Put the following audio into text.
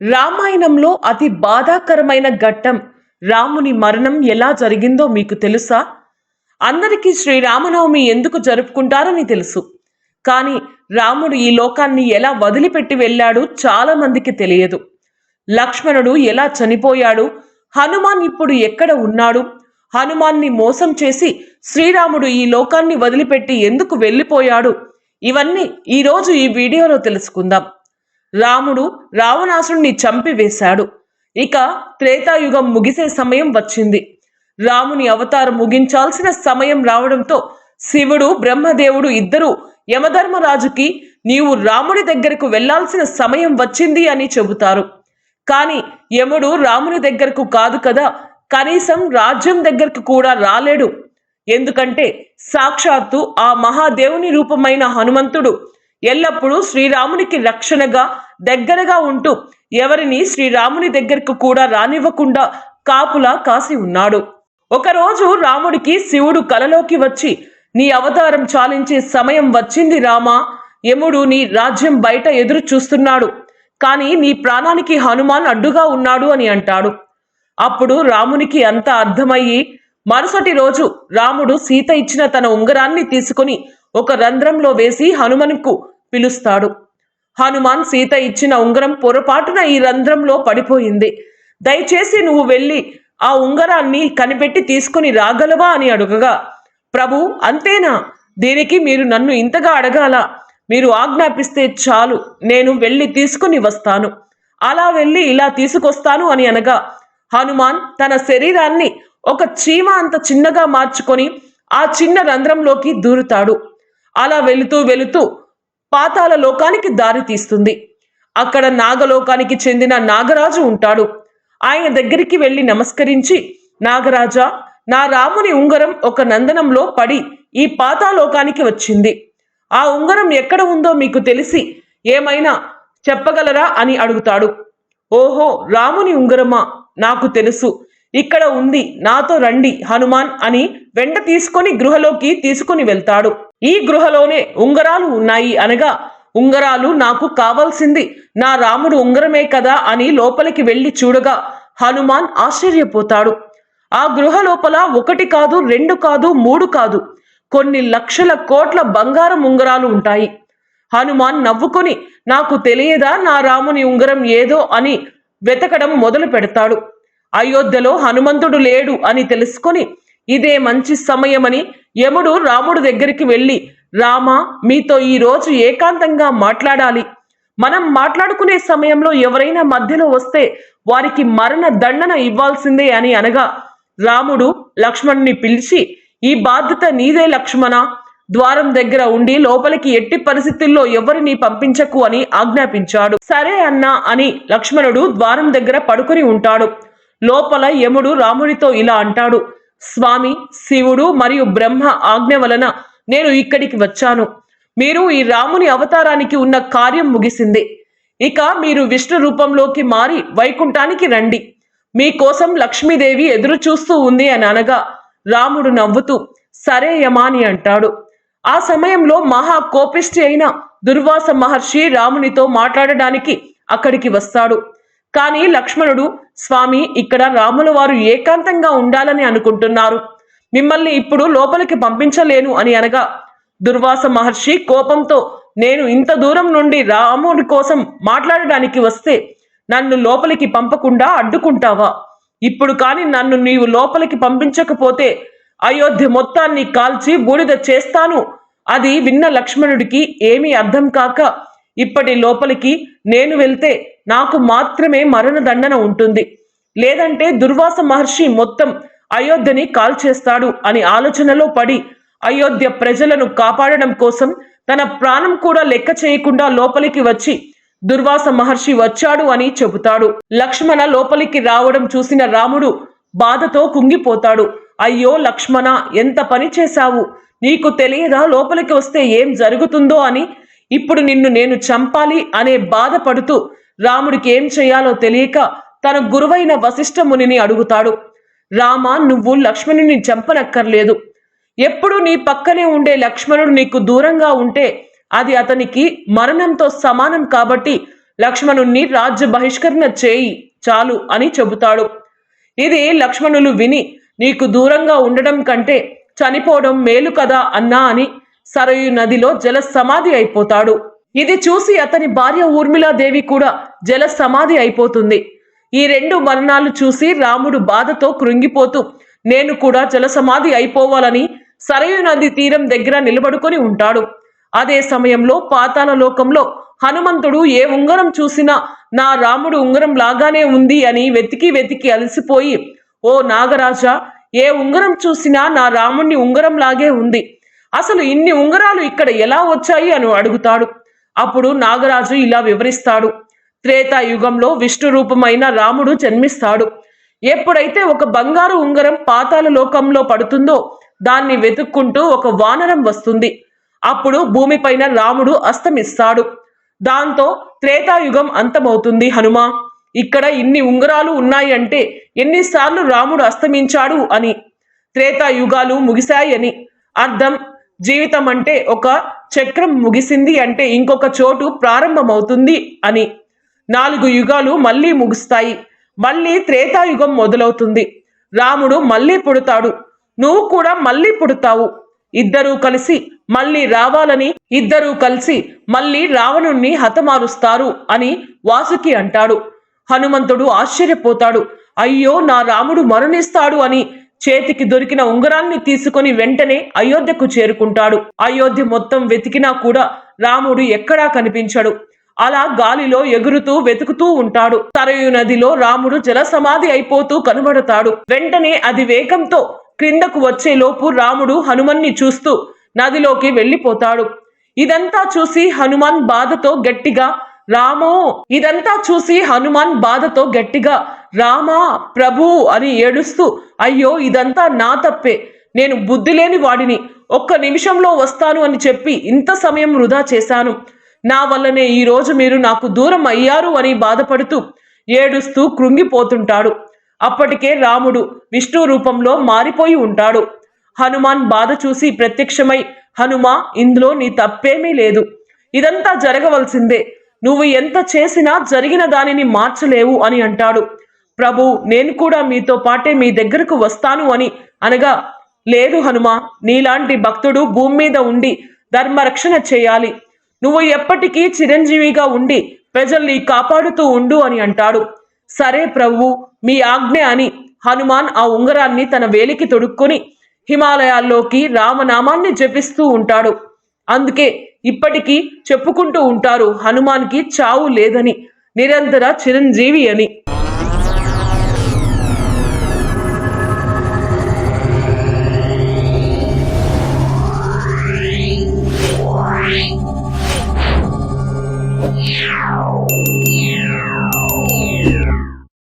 రామాయణంలో అతి బాధాకరమైన ఘట్టం రాముని మరణం ఎలా జరిగిందో మీకు తెలుసా? అందరికీ శ్రీరామనవమి ఎందుకు జరుపుకుంటారని తెలుసు. కానీ రాముడు ఈ లోకాన్ని ఎలా వదిలిపెట్టి వెళ్ళాడు చాలా మందికి తెలియదు. లక్ష్మణుడు ఎలా చనిపోయాడు? హనుమాన్ ఇప్పుడు ఎక్కడ ఉన్నాడు? హనుమాన్ని మోసం చేసి శ్రీరాముడు ఈ లోకాన్ని వదిలిపెట్టి ఎందుకు వెళ్ళిపోయాడు? ఇవన్నీ ఈరోజు ఈ వీడియోలో తెలుసుకుందాం. రాముడు రావణాసురుణ్ణి చంపివేశాడు. ఇక త్రేతాయుగం ముగిసే సమయం వచ్చింది. రాముని అవతారం ముగించాల్సిన సమయం రావడంతో శివుడు బ్రహ్మదేవుడు ఇద్దరూ యమధర్మరాజుకి నీవు రాముడి దగ్గరకు వెళ్ళాల్సిన సమయం వచ్చింది అని చెబుతారు. కానీ యముడు రాముని దగ్గరకు కాదు కదా కనీసం రాజ్యం దగ్గరకు కూడా రాలేడు. ఎందుకంటే సాక్షాత్తు ఆ మహాదేవుని రూపమైన హనుమంతుడు ఎల్లప్పుడూ శ్రీరామునికి రక్షణగా దగ్గరగా ఉంటూ ఎవరిని శ్రీరాముని దగ్గరకు కూడా రానివ్వకుండా కాపులా కాసి ఉన్నాడు. ఒకరోజు రాముడికి శివుడు కలలోకి వచ్చి నీ అవతారం చాలించే సమయం వచ్చింది రామా యముడు నీ రాజ్యం బయట ఎదురు చూస్తున్నాడు కానీ నీ ప్రాణానికి హనుమాన్ అడ్డుగా ఉన్నాడు అని అంటాడు. అప్పుడు రామునికి అంత అర్థమయ్యి మరుసటి రోజు రాముడు సీత ఇచ్చిన తన ఉంగరాన్ని తీసుకుని ఒక రంధ్రంలో వేసి హనుమన్కు పిలుస్తాడు. హనుమాన్ సీత ఇచ్చిన ఉంగరం పొరపాటున ఈ రంధ్రంలో పడిపోయింది. దయచేసి నువ్వు వెళ్ళి ఆ ఉంగరాన్ని కనిపెట్టి తీసుకుని రాగలవా అని అడుగగా ప్రభు అంతేనా? దీనికి మీరు నన్ను ఇంతగా అడగాల. మీరు ఆజ్ఞాపిస్తే చాలు. నేను వెళ్ళి తీసుకుని వస్తాను. అలా వెళ్ళి ఇలా తీసుకొస్తాను అని అనగా హనుమాన్ తన శరీరాన్ని ఒక చీమ అంత చిన్నగా మార్చుకొని ఆ చిన్న రంధ్రంలోకి దూరుతాడు. అలా వెళుతూ వెళుతూ పాతాల లోకానికి దారి తీస్తుంది. అక్కడ నాగలోకానికి చెందిన నాగరాజు ఉంటాడు. ఆయన దగ్గరికి వెళ్ళి నమస్కరించి నాగరాజా నా రాముని ఉంగరం ఒక నందనంలో పడి ఈ పాతాలోకానికి వచ్చింది. ఆ ఉంగరం ఎక్కడ ఉందో మీకు తెలిసి ఏమైనా చెప్పగలరా? అని అడుగుతాడు. ఓహో రాముని ఉంగరమా? నాకు తెలుసు. ఇక్కడ ఉంది. నాతో రండి హనుమాన్ అని వెంట తీసుకొని గృహలోకి తీసుకొని వెళ్తాడు. ఈ గృహలోనే ఉంగరాలు ఉన్నాయి అనగా ఉంగరాలు నాకు కావాల్సింది. నా రాముడు ఉంగరమే కదా అని లోపలికి వెళ్ళి చూడగా హనుమాన్ ఆశ్చర్యపోతాడు. ఆ గృహ లోపల ఒకటి కాదు రెండు కాదు మూడు కాదు కొన్ని లక్షల కోట్ల బంగారం ఉంగరాలు ఉంటాయి. హనుమాన్ నవ్వుకొని నాకు తెలియదా నా రాముని ఉంగరం ఏదో అని వెతకడం మొదలు పెడతాడు అయోధ్యలో హనుమంతుడు లేడు అని తెలుసుకొని ఇదే మంచి సమయమని యముడు రాముడు దగ్గరికి వెళ్ళి రామ మీతో ఈ రోజు ఏకాంతంగా మాట్లాడాలి. మనం మాట్లాడుకునే సమయంలో ఎవరైనా మధ్యలో వస్తే వారికి మరణ దండన ఇవ్వాల్సిందే అని అనగా రాముడు లక్ష్మణుని పిలిచి ఈ బాధ్యత నీదే లక్ష్మణ ద్వారం దగ్గర ఉండి లోపలికి ఎట్టి పరిస్థితుల్లో ఎవరిని పంపించకు అని ఆజ్ఞాపించాడు. సరే అన్నా అని లక్ష్మణుడు ద్వారం దగ్గర పడుకొని ఉంటాడు. లోపల యముడు రాముడితో ఇలా అంటాడు స్వామి శివుడు మరియు బ్రహ్మ ఆజ్ఞ వలన నేను ఇక్కడికి వచ్చాను. మీరు ఈ రాముని అవతారానికి ఉన్న కార్యం ముగిసింది. ఇక మీరు విష్ణు రూపంలోకి మారి వైకుంఠానికి రండి. మీకోసం లక్ష్మీదేవి ఎదురు చూస్తూ ఉంది అని అనగా రాముడు నవ్వుతూ సరే యమాని అంటాడు. ఆ సమయంలో మహా కోపిష్టి అయిన దుర్వాస మహర్షి రామునితో మాట్లాడడానికి అక్కడికి వస్తాడు. కానీ లక్ష్మణుడు స్వామి ఇక్కడ రాముల వారు ఏకాంతంగా ఉండాలని అనుకుంటున్నారు. మిమ్మల్ని ఇప్పుడు లోపలికి పంపించలేను అని అనగా దుర్వాస మహర్షి కోపంతో నేను ఇంత దూరం నుండి రాముడి కోసం మాట్లాడడానికి వస్తే నన్ను లోపలికి పంపకుండా అడ్డుకుంటావా? ఇప్పుడు కానీ నన్ను నీవు లోపలికి పంపించకపోతే అయోధ్య మొత్తాన్ని కాల్చి బూడిద చేస్తాను. అది విన్న లక్ష్మణుడికి ఏమీ అర్థం కాక ఇప్పటి లోపలికి నేను వెళ్తే నాకు మాత్రమే మరణ దండన ఉంటుంది. లేదంటే దుర్వాస మహర్షి మొత్తం అయోధ్యని కాల్చేస్తాడు అని ఆలోచనలో పడి అయోధ్య ప్రజలను కాపాడడం కోసం తన ప్రాణం కూడా లెక్క చేయకుండా లోపలికి వచ్చి దుర్వాస మహర్షి వచ్చాడు అని చెబుతాడు. లక్ష్మణ లోపలికి రావడం చూసిన రాముడు బాధతో కుంగిపోతాడు. అయ్యో లక్ష్మణ ఎంత పని చేశావు? నీకు తెలియదా లోపలికి వస్తే ఏం జరుగుతుందో అని ఇప్పుడు నిన్ను నేను చంపాలి అనే బాధపడుతూ రాముడికి ఏం చేయాలో తెలియక తన గురువైన వశిష్ఠ మునిని అడుగుతాడు రామ నువ్వు లక్ష్మణుని చంపనక్కర్లేదు. ఎప్పుడు నీ పక్కనే ఉండే లక్ష్మణుడు నీకు దూరంగా ఉంటే అది అతనికి మరణంతో సమానం కాబట్టి లక్ష్మణుణ్ణి రాజ్య బహిష్కరణ చేయి చాలు అని చెబుతాడు. ఇది లక్ష్మణులు విని నీకు దూరంగా ఉండడం కంటే చనిపోవడం మేలు కదా అన్నా అని సరయు నదిలో జల సమాధి అయిపోతాడు. ఇది చూసి అతని భార్య ఊర్మిళాదేవి కూడా జల సమాధి అయిపోతుంది. ఈ రెండు మరణాలు చూసి రాముడు బాధతో కృంగిపోతూ నేను కూడా జల సమాధి అయిపోవాలని సరయు నది తీరం దగ్గర నిలబడుకొని ఉంటాడు. అదే సమయంలో పాతాల లోకంలో హనుమంతుడు ఏ ఉంగరం చూసినా నా రాముడు ఉంగరం లాగానే ఉంది అని వెతికి వెతికి అలసిపోయి ఓ నాగరాజా ఏ ఉంగరం చూసినా నా రాముణ్ణి ఉంగరం లాగే ఉంది. అసలు ఇన్ని ఉంగరాలు ఇక్కడ ఎలా వచ్చాయి అని అడుగుతాడు. అప్పుడు నాగరాజు ఇలా వివరిస్తాడు. త్రేతాయుగంలో విష్ణు రూపమైన రాముడు జన్మిస్తాడు. ఎప్పుడైతే ఒక బంగారు ఉంగరం పాతాల లోకంలో పడుతుందో దాన్ని వెతుక్కుంటూ ఒక వానరం వస్తుంది. అప్పుడు భూమిపైన రాముడు అస్తమిస్తాడు. దాంతో త్రేతాయుగం అంతమవుతుంది హనుమ. ఇక్కడ ఇన్ని ఉంగరాలు ఉన్నాయంటే ఎన్నిసార్లు రాముడు అస్తమించాడు అని. త్రేతాయుగాలు ముగిశాయని. అర్థం జీవితం అంటే ఒక చక్రం ముగిసింది అంటే ఇంకొక చోటు ప్రారంభమవుతుంది అని. నాలుగు యుగాలు మళ్ళీ ముగుస్తాయి. మళ్ళీ త్రేతాయుగం మొదలవుతుంది. రాముడు మళ్ళీ పుడతాడు. నువ్వు కూడా మళ్ళీ పుడతావు. ఇద్దరూ కలిసి మళ్ళీ రావాలని ఇద్దరూ కలిసి మళ్ళీ రావణుణ్ణి హతమారుస్తారు అని వాసుకి అంటాడు. హనుమంతుడు ఆశ్చర్యపోతాడు. అయ్యో నా రాముడు మరణిస్తాడు అని చేతికి దొరికిన ఉంగరాన్ని తీసుకొని వెంటనే అయోధ్యకు చేరుకుంటాడు. అయోధ్య మొత్తం వెతికినా కూడా రాముడు ఎక్కడా కనిపించడు. అలా గాలిలో ఎగురుతూ వెతుకుతూ ఉంటాడు. తరయు నదిలో రాముడు జల సమాధి అయిపోతూ కనబడతాడు. వెంటనే అది వేగంతో క్రిందకు వచ్చే లోపు రాముడు హనుమన్ని చూస్తూ నదిలోకి వెళ్ళిపోతాడు. ఇదంతా చూసి హనుమాన్ బాధతో గట్టిగా రామో ఇదంతా చూసి హనుమాన్ బాధతో గట్టిగా రామా ప్రభు అని ఏడుస్తూ అయ్యో ఇదంతా నా తప్పే. నేను బుద్ధి లేని వాడిని. ఒక్క నిమిషంలో వస్తాను అని చెప్పి ఇంత సమయం వృధా చేశాను. నా వల్లనే ఈ రోజు మీరు నాకు దూరం అయ్యారు అని బాధపడుతూ ఏడుస్తూ కృంగిపోతుంటాడు. అప్పటికే రాముడు విష్ణు రూపంలో మారిపోయి ఉంటాడు. హనుమాన్ బాధ చూసి ప్రత్యక్షమై హనుమా ఇందులో నీ తప్పేమీ లేదు. ఇదంతా జరగవలసిందే. నువ్వు ఎంత చేసినా జరిగిన దానిని మార్చలేవు అని అంటాడు. ప్రభు నేను కూడా మీతో పాటే మీ దగ్గరకు వస్తాను అని అనగా లేదు హనుమ నీలాంటి భక్తుడు భూమి మీద ఉండి ధర్మరక్షణ చేయాలి. నువ్వు ఎప్పటికీ చిరంజీవిగా ఉండి ప్రజల్ని కాపాడుతూ ఉండు అని అంటాడు. సరే ప్రభు మీ ఆజ్ఞ అని హనుమాన్ ఆ ఉంగరాన్ని తన వేలికి తొడుక్కొని హిమాలయాల్లోకి రామనామాన్ని జపిస్తూ ఉంటాడు. అందుకే ఇప్పటికీ చెప్పుకుంటూ ఉంటారు హనుమాన్కి చావు లేదని నిరంతర చిరంజీవి అని. Yeah.